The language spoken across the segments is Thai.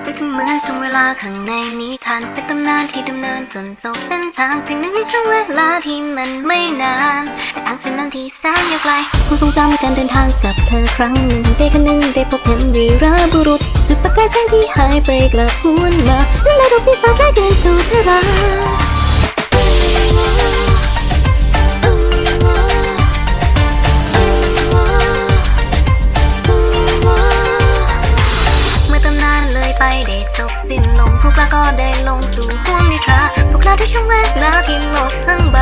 เป็นเสมือนช่วงเวลาข้างในนิทานเป็นตำนานที่ดำเนินจนจบเส้นทางเพียงหนึ่งในช่วงเวลาที่มันไม่นานจากทางเส้นนั้นที่แสนยาวไกลคงทรงจำการเดินทางกับเธอครั้งหนึ่งได้คันหนึ่งได้พบเห็นวีรบุรุษ จุดประกายแสงที่หายไปกลับหวนมาและดอกพิศาจได้เดินสู่เธอรา ไปได้จบสิ้นลงพวกเราก็ได้ลงสู่ห้วงนิทราพวกเราได้ช่วงเวลาที่โลกทั้งใบ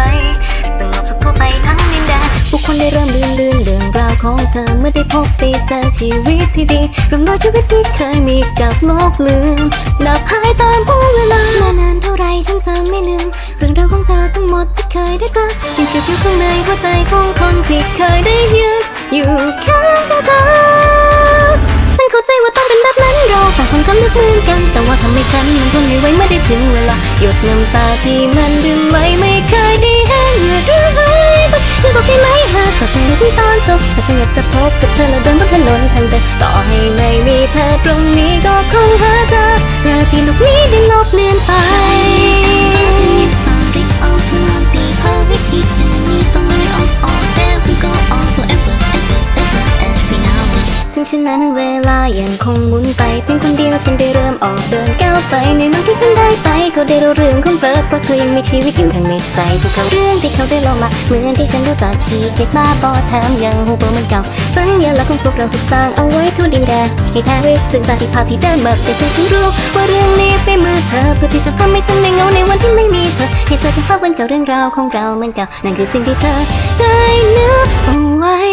สงบสุขทั่วไปทั้งดินแดนผู้คนได้เริ่มลื่นลื่นเรื่องราวของเธอเมื่อได้พบได้เจอชีวิตที่ดีรื่องราวชีวิตที่เคยมีกับโลกลืมดับหายตามผู้เวลามานานเท่าไรฉันจะไม่ลืมเรื่องราวของเธอทั้งหมดที่เคยได้เจอยังเก็บอยู่ข้างในหัวใจของคนที่เคยได้ยืนอยู่ ลึกเหมือนกัน แต่ว่าทำให้ฉันมันทนไม่ไหวเมื่อได้ถึงเวลา หยดน้ำตาที่มันดึงไว้ไม่เคยได้แห้งเหือดหรือหายไปช่วยบอกได้ไหมหากเข้าใจในที่ตอนจบถ้าฉันอยากจะพบกับเธอแล้วเดินบนถนนทางเดินต่อให้ไม่มีเธอตรงนี้ก็คงหาเจอเจอที่ลูกนี้ได้ลบ เลือนไปถึงฉะนั้นเวลายังคงหมุนไป เพียงคนเดียวฉันได้เริ่มออกเดินก้าวไปในเมืองที่ฉันได้ไปเขาได้รู้เรื่องของเธอเพราะเธอยังมีชีวิตอยู่ข้างในใจพวกเขาเรื่องที่เขาได้ลองมาเหมือนที่ฉันรู้จักที่เก็บมาบอแถมยังหูเปิดมันเก่าสัญลักษณ์ของพวกเราถูกสร้างเอาไว้ทั่วดินแดนให้แท้ริซึ่งสาธิภาพที่เดินมาแต่ฉันเพิ่งรู้ว่าเรื่องนี้ฝีมือเธอเพื่อที่จะทำให้ฉันไม่เหงาในวันที่ไม่มีเธอให้เธอเป็นภาพวันเก่าเรื่องราวของเราเหมือนเก่านั่นคือสิ่งที่เธอได้นึกเอาไว้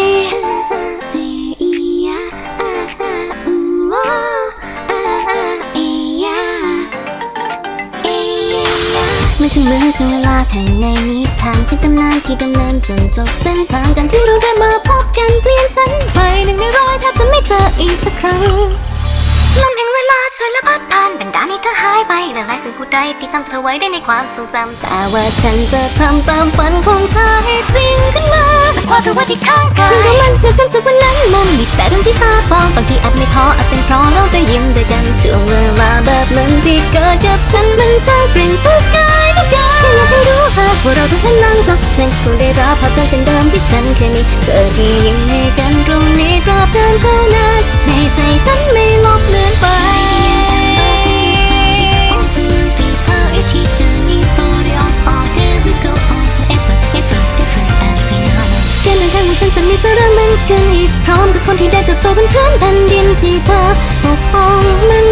ไม่ถึงเมื่อถึงเวลาแข่งในนิทานเป็นตำนานที่ดำเนินจนจบเส้นทางกันที่เราได้มาพบกันเปลี่ยนฉันไปหนึ่งในร้อยแทบจะไม่เจออีกสักครั้งลมแห่งเวลาช่วยและพัดผ่านบรรดาให้เธอหายไปและหลายสิ่งผู้ใดที่จำเธอไว้ได้ในความทรงจำแต่ว่าฉันจะทำตามฝันของเธอให้จริงขึ้นมาจากความเธอว่าที่ข้างกายเรามันเกิดกันจากวันนั้นมันมีแต่เรื่องที่ตาฟองบางทีอาจไม่ท้ออาจเป็นเพราะเราได้ยิ้มด้วยกันช่วงเวลาแบบนั้นที่เกิดกับฉันมันช่างเปลี่ยนทุกกายและก เราจะหันหลังกับฉันคงได้รับภาพจำเช่นเดิมที่ฉันเคยมีเจอที่ยิ้มให้กันตรงนี้ราบนานเท่านั้นในใจฉันไม่ลบเลือนไปการเดินทางของฉันจะมีจะเริ่มมันขึ้นอีกพร้อมกับคนที่ได้เติบโตเป็นเพื่อนแผ่นดินที่เธอปกป้องมัน